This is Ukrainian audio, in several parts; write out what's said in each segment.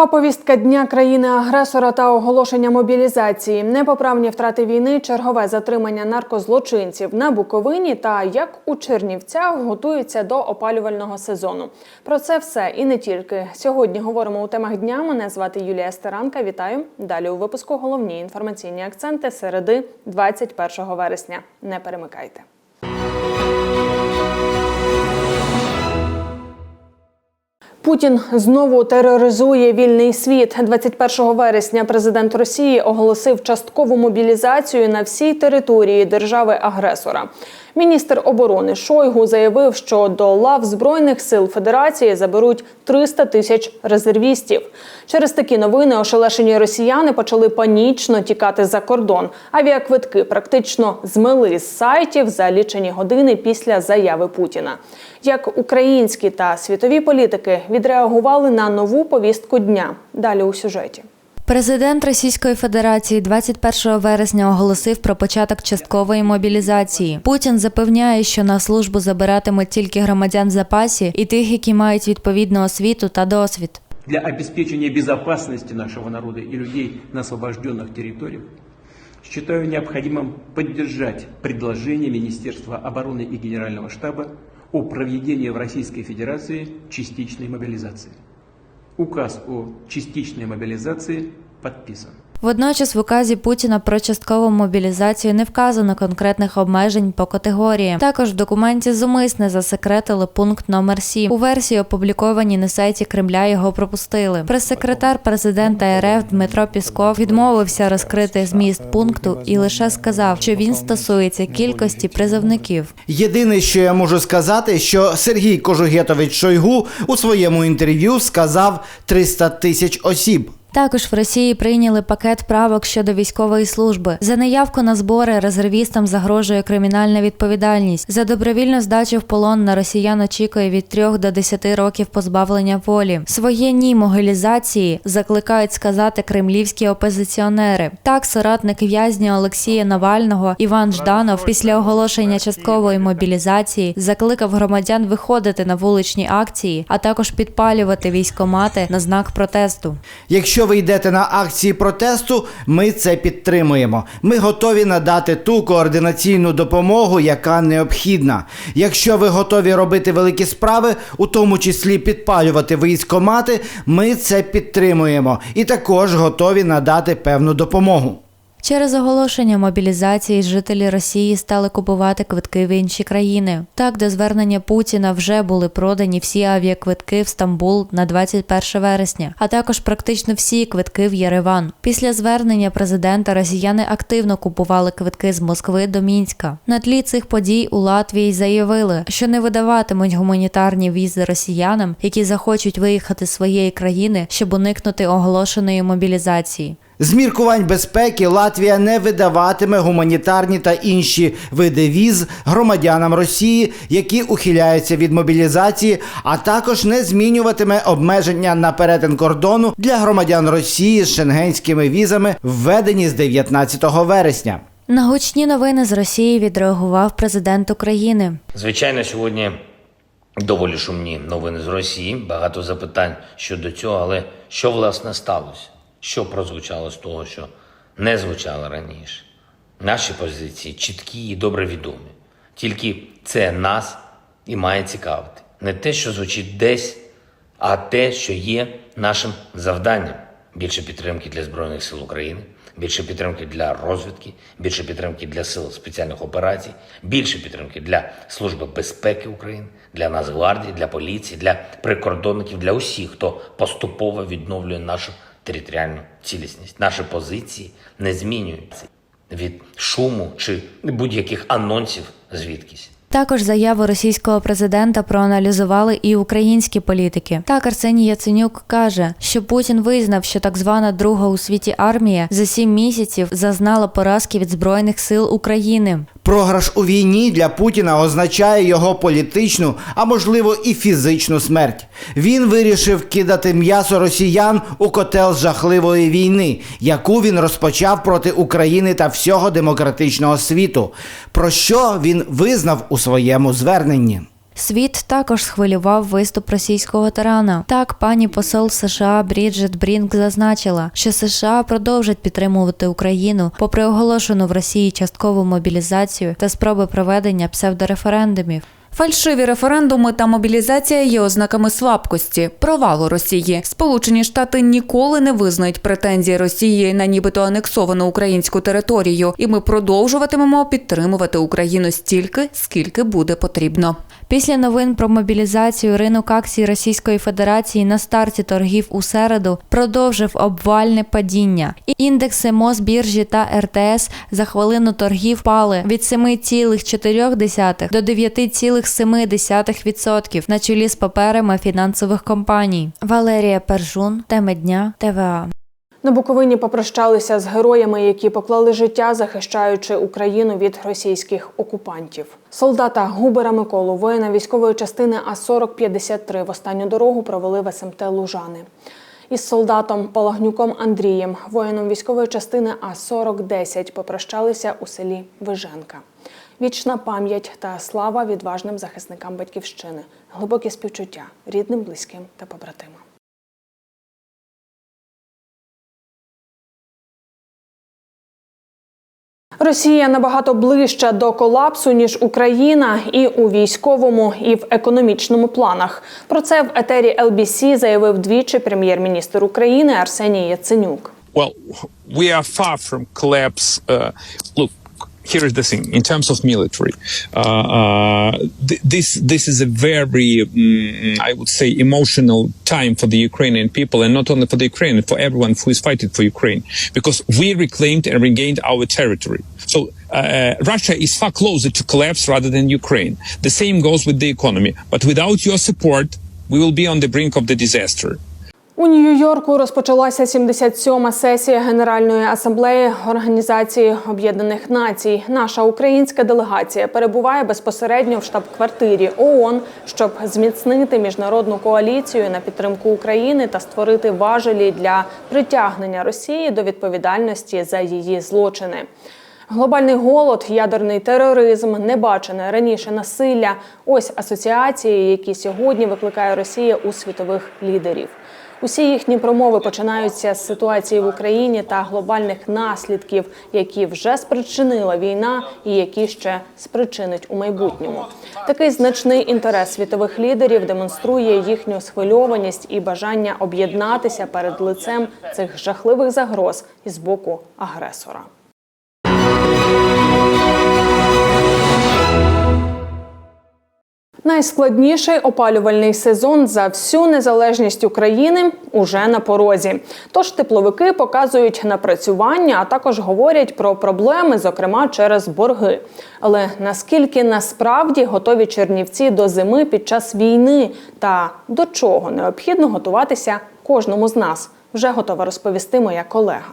Нова повістка дня країни-агресора та оголошення мобілізації, непоправні втрати війни, чергове затримання наркозлочинців на Буковині та як у Чернівцях готуються до опалювального сезону. Про це все і не тільки. Сьогодні говоримо у темах дня. Мене звати Юлія Стеранка. Вітаю. Далі у випуску головні інформаційні акценти середи 21 вересня. Не перемикайте. Путін знову тероризує вільний світ. 21 вересня президент Росії оголосив часткову мобілізацію на всій території держави-агресора. Міністр оборони Шойгу заявив, що до лав збройних сил Федерації заберуть 300 тисяч резервістів. Через такі новини ошелешені росіяни почали панічно тікати за кордон. Авіаквитки практично змили з сайтів за лічені години після заяви Путіна. Як українські та світові політики відреагували на нову повістку дня? Далі у сюжеті. Президент Російської Федерації 21 вересня оголосив про початок часткової мобілізації. Путін запевняє, що на службу забиратимуть тільки громадян в запасі і тих, які мають відповідну освіту та досвід. Для обеспечения безопасности нашего народа и людей на освобожденных территориях считаю необходимым поддержать предложение Министерства обороны и Генерального штаба о проведении в Российской Федерации частичной мобилизации. Указ о частичной мобилизации подписан. Водночас в указі Путіна про часткову мобілізацію не вказано конкретних обмежень по категоріям. Також в документі зумисне засекретили пункт номер 7. У версії, опублікованій на сайті Кремля, його пропустили. Прес-секретар президента РФ Дмитро Пісков відмовився розкрити зміст пункту і лише сказав, що він стосується кількості призовників. Єдине, що я можу сказати, що Сергій Кожугетович Шойгу у своєму інтерв'ю сказав 300 тисяч осіб. Також в Росії прийняли пакет правок щодо військової служби. За неявку на збори резервістам загрожує кримінальна відповідальність. За добровільну здачу в полон на росіян очікує від 3 до 10 років позбавлення волі. Своє ні могилізації закликають сказати кремлівські опозиціонери. Так, соратник в'язня Олексія Навального Іван Жданов після оголошення часткової мобілізації закликав громадян виходити на вуличні акції, а також підпалювати військомати на знак протесту. Якщо ви йдете на акції протесту, ми це підтримуємо. Ми готові надати ту координаційну допомогу, яка необхідна. Якщо ви готові робити великі справи, у тому числі підпалювати військомати, ми це підтримуємо і також готові надати певну допомогу. Через оголошення мобілізації жителі Росії стали купувати квитки в інші країни. Так, до звернення Путіна вже були продані всі авіаквитки в Стамбул на 21 вересня, а також практично всі квитки в Єреван. Після звернення президента росіяни активно купували квитки з Москви до Мінська. На тлі цих подій у Латвії заявили, що не видаватимуть гуманітарні візи росіянам, які захочуть виїхати з своєї країни, щоб уникнути оголошеної мобілізації. З міркувань безпеки Латвія не видаватиме гуманітарні та інші види віз громадянам Росії, які ухиляються від мобілізації, а також не змінюватиме обмеження на перетин кордону для громадян Росії з шенгенськими візами, введені з 19 вересня. На гучні новини з Росії відреагував президент України. Звичайно, сьогодні доволі шумні новини з Росії. Багато запитань щодо цього, але що власне сталося? Що прозвучало з того, що не звучало раніше? Наші позиції чіткі і добре відомі. Тільки це нас і має цікавити. Не те, що звучить десь, а те, що є нашим завданням. Більше підтримки для Збройних сил України, більше підтримки для розвідки, більше підтримки для сил спеціальних операцій, більше підтримки для Служби безпеки України, для Нацгвардії, для поліції, для прикордонників, для усіх, хто поступово відновлює нашу територіальну цілісність. Наші позиції не змінюються від шуму чи будь-яких анонсів звідкись. Також заяву російського президента проаналізували і українські політики. Так Арсеній Яценюк каже, що Путін визнав, що так звана друга у світі армія за сім місяців зазнала поразки від збройних сил України. Програш у війні для Путіна означає його політичну, а можливо і фізичну смерть. Він вирішив кидати м'ясо росіян у котел жахливої війни, яку він розпочав проти України та всього демократичного світу. Про що він визнав у своєму зверненні. Світ також схвилював виступ російського тирана. Так, пані посол США Бріджет Брінк зазначила, що США продовжать підтримувати Україну попри оголошену в Росії часткову мобілізацію та спроби проведення псевдореферендумів. Фальшиві референдуми та мобілізація є ознаками слабкості, провалу Росії. Сполучені Штати ніколи не визнають претензії Росії на нібито анексовану українську територію, і ми продовжуватимемо підтримувати Україну стільки, скільки буде потрібно. Після новин про мобілізацію ринок акцій Російської Федерації на старті торгів у середу продовжив обвальне падіння. І індекси Мосбіржі та РТС за хвилину торгів впали від 7,4 до 9,7% на чолі з паперами фінансових компаній. Валерія Пержун, теми дня, ТВА. На Буковині попрощалися з героями, які поклали життя, захищаючи Україну від російських окупантів. Солдата Губера Миколу, воїна військової частини А-4053 в останню дорогу провели в СМТ Лужани. Із солдатом Палагнюком Андрієм, воїном військової частини А-4010, попрощалися у селі Виженка. Вічна пам'ять та слава відважним захисникам батьківщини, глибокі співчуття рідним, близьким та побратимам. Росія набагато ближча до колапсу ніж Україна і у військовому, і в економічному планах. Про це в етері LBC заявив двічі прем'єр-міністр України Арсеній Яценюк. Well, we are far from collapse. Uh, look, here is the thing: in terms of military, uh, uh, th- this this is a very, mm, I would say, emotional time for the Ukrainian people, and not only for the Ukraine, for everyone who is fighting for Ukraine, because we reclaimed and regained our territory. So. Uh, Russia is far closer to collapse rather than Ukraine. The same goes with the economy. But without your support, we will be on the brink of the disaster. У Нью-Йорку розпочалася 77-ма сесія Генеральної асамблеї Організації Об'єднаних Націй. Наша українська делегація перебуває безпосередньо в штаб-квартирі ООН, щоб зміцнити міжнародну коаліцію на підтримку України та створити важелі для притягнення Росії до відповідальності за її злочини. Глобальний голод, ядерний тероризм, небачене раніше насилля ось асоціації, які сьогодні викликає Росія у світових лідерів. Усі їхні промови починаються з ситуації в Україні та глобальних наслідків, які вже спричинила війна і які ще спричинить у майбутньому. Такий значний інтерес світових лідерів демонструє їхню схвильованість і бажання об'єднатися перед лицем цих жахливих загроз із боку агресора. Найскладніший опалювальний сезон за всю незалежність України уже на порозі. Тож тепловики показують напрацювання, а також говорять про проблеми, зокрема через борги. Але наскільки насправді готові чернівці до зими під час війни та до чого необхідно готуватися кожному з нас, вже готова розповісти моя колега.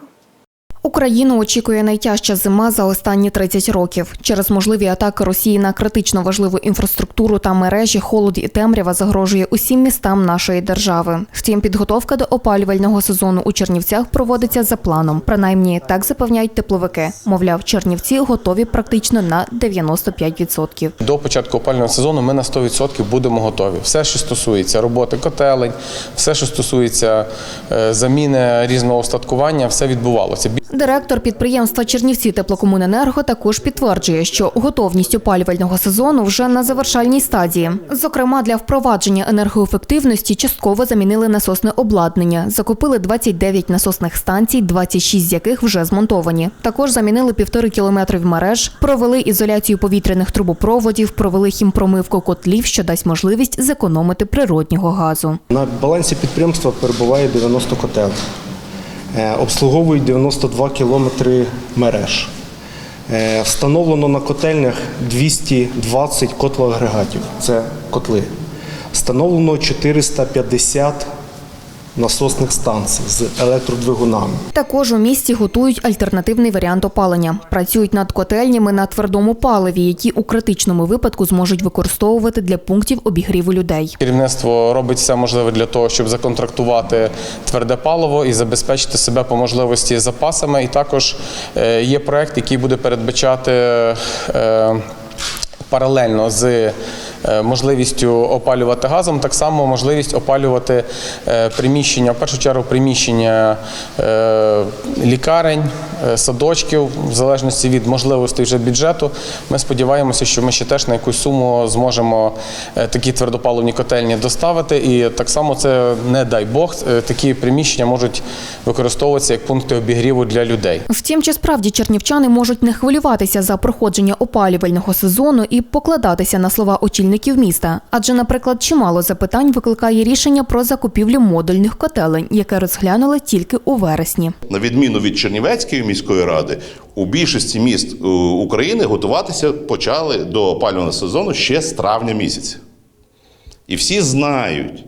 Україну очікує найтяжча зима за останні 30 років. Через можливі атаки Росії на критично важливу інфраструктуру та мережі, холод і темрява загрожує усім містам нашої держави. Втім, підготовка до опалювального сезону у Чернівцях проводиться за планом. Принаймні, так запевняють тепловики. Мовляв, Чернівці готові практично на 95%. До початку опалювального сезону ми на 100% будемо готові. Все, що стосується роботи котелень, все, що стосується е, заміни різного устаткування, все відбувалося. Директор підприємства Чернівці теплокомуненерго також підтверджує, що готовність опалювального сезону вже на завершальній стадії. Зокрема, для впровадження енергоефективності частково замінили насосне обладнання, закупили 29 насосних станцій, 26 з яких вже змонтовані. Також замінили півтори кілометрів мереж, провели ізоляцію повітряних трубопроводів, провели хімпромивку котлів, що дасть можливість зекономити природнього газу. На балансі підприємства перебуває 90 котел. Е, Обслуговують 92 кілометри мереж. Е, Встановлено на котельнях 220 котлоагрегатів. Це котли. Встановлено 450 насосних станцій з електродвигунами. Також у місті готують альтернативний варіант опалення. Працюють над котельнями на твердому паливі, які у критичному випадку зможуть використовувати для пунктів обігріву людей. Керівництво робить все можливе для того, щоб законтрактувати тверде паливо і забезпечити себе по можливості запасами. І також е, є проект, який буде передбачати е, паралельно з можливістю опалювати газом, так само можливість опалювати е, приміщення, в першу чергу приміщення е, лікарень, е, садочків, в залежності від можливостей вже бюджету. Ми сподіваємося, що ми ще теж на якусь суму зможемо е, такі твердопаливні котельні доставити. І так само це не дай Бог, е, такі приміщення можуть використовуватися як пункти обігріву для людей. Втім, чи справді чернівчани можуть не хвилюватися за проходження опалювального сезону і покладатися на слова очільників міста? Адже, наприклад, чимало запитань викликає рішення про закупівлю модульних котелень, яке розглянули тільки у вересні. На відміну від Чернівецької міської ради, у більшості міст е, України готуватися почали до опалювального сезону ще з травня місяця. І всі знають,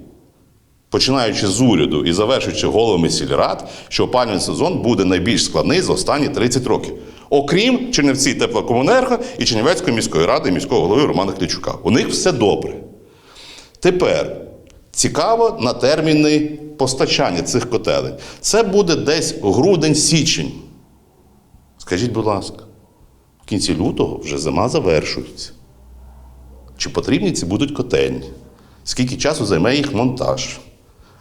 починаючи з уряду і завершуючи головами сільрад, що опалювальний сезон буде найбільш складний за останні 30 років. Окрім Чернівці теплокомунерго і Чернівецької міської ради і міського голови Романа Клічука. У них все добре. Тепер цікаво на терміни постачання цих котелень. Це буде десь грудень-січень. Скажіть, будь ласка, в кінці лютого вже зима завершується. Чи потрібні ці будуть котельні? Скільки часу займе їх монтаж?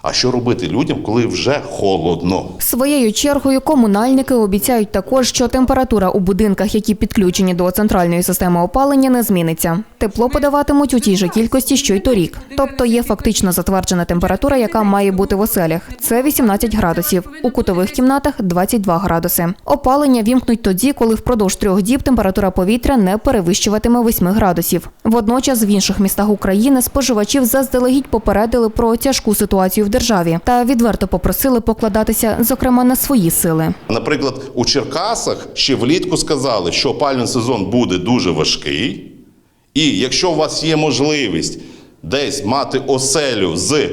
А що робити людям, коли вже холодно? Своєю чергою комунальники обіцяють також, що температура у будинках, які підключені до центральної системи опалення, не зміниться. Тепло подаватимуть у тій же кількості, що й торік. Тобто є фактично затверджена температура, яка має бути в оселях. Це 18 градусів. У кутових кімнатах 22 градуси. Опалення вімкнуть тоді, коли впродовж трьох діб температура повітря не перевищуватиме 8 градусів. Водночас в інших містах України споживачів заздалегідь попередили про тяжку ситуацію в державі та відверто попросили покладатися, зокрема, на свої сили. Наприклад, у Черкасах ще влітку сказали, що опалювальний сезон буде дуже важкий, і якщо у вас є можливість десь мати оселю з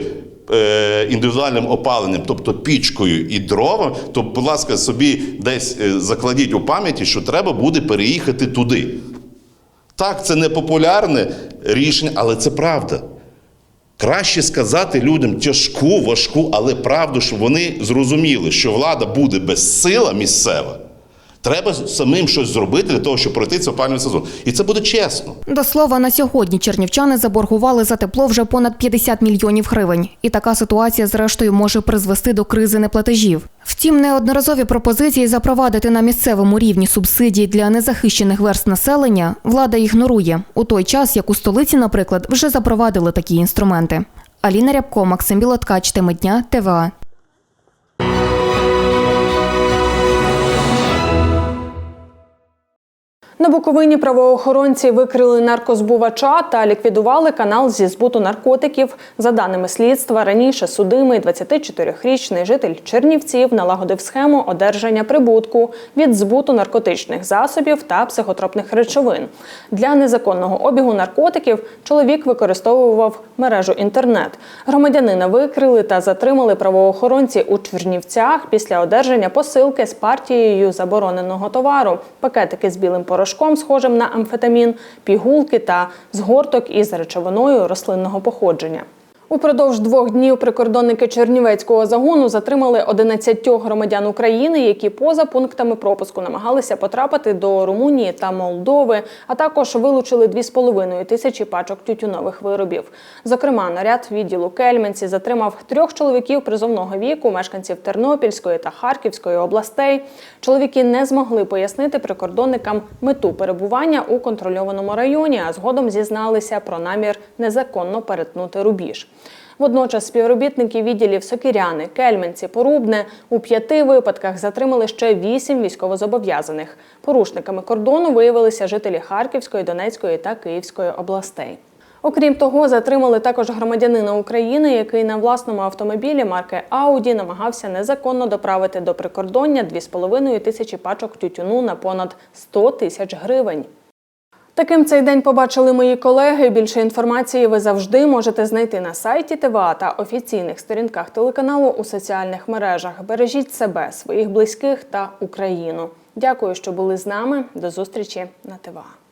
е, індивідуальним опаленням, тобто пічкою і дровами, то, будь ласка, собі десь е, закладіть у пам'яті, що треба буде переїхати туди. Так, це не популярне рішення, але це правда. Краще сказати людям тяжку, важку, але правду, щоб вони зрозуміли, що влада буде безсила місцева. Треба самим щось зробити для того, щоб пройти цей опалювальний сезон. І це буде чесно. До слова, на сьогодні чернівчани заборгували за тепло вже понад 50 мільйонів гривень. І така ситуація, зрештою, може призвести до кризи неплатежів. Втім, неодноразові пропозиції запровадити на місцевому рівні субсидії для незахищених верст населення влада ігнорує у той час, як у столиці, наприклад, вже запровадили такі інструменти. Аліна Рябко, Максим Білоткач, Теми дня, ТВА. На Буковині правоохоронці викрили наркозбувача та ліквідували канал зі збуту наркотиків. За даними слідства, раніше судимий 24-річний житель Чернівців налагодив схему одержання прибутку від збуту наркотичних засобів та психотропних речовин. Для незаконного обігу наркотиків чоловік використовував мережу інтернет. Громадянина викрили та затримали правоохоронці у Чернівцях після одержання посилки з партією забороненого товару, пакетики з білим порошком, схожим на амфетамін, пігулки та згорток із речовиною рослинного походження. Упродовж двох днів прикордонники Чернівецького загону затримали 11 громадян України, які поза пунктами пропуску намагалися потрапити до Румунії та Молдови, а також вилучили 2,5 тисячі пачок тютюнових виробів. Зокрема, наряд відділу Кельменці затримав трьох чоловіків призовного віку, мешканців Тернопільської та Харківської областей. Чоловіки не змогли пояснити прикордонникам мету перебування у контрольованому районі, а згодом зізналися про намір незаконно перетнути рубіж. Водночас співробітники відділів Сокіряни, Кельменці, Порубне у п'яти випадках затримали ще вісім військовозобов'язаних. Порушниками кордону виявилися жителі Харківської, Донецької та Київської областей. Окрім того, затримали також громадянина України, який на власному автомобілі марки Ауді намагався незаконно доправити до прикордоння 2,5 тисячі пачок тютюну на понад 100 тисяч гривень. Таким цей день побачили мої колеги. Більше інформації ви завжди можете знайти на сайті ТВА та офіційних сторінках телеканалу у соціальних мережах. Бережіть себе, своїх близьких та Україну. Дякую, що були з нами. До зустрічі на ТВА.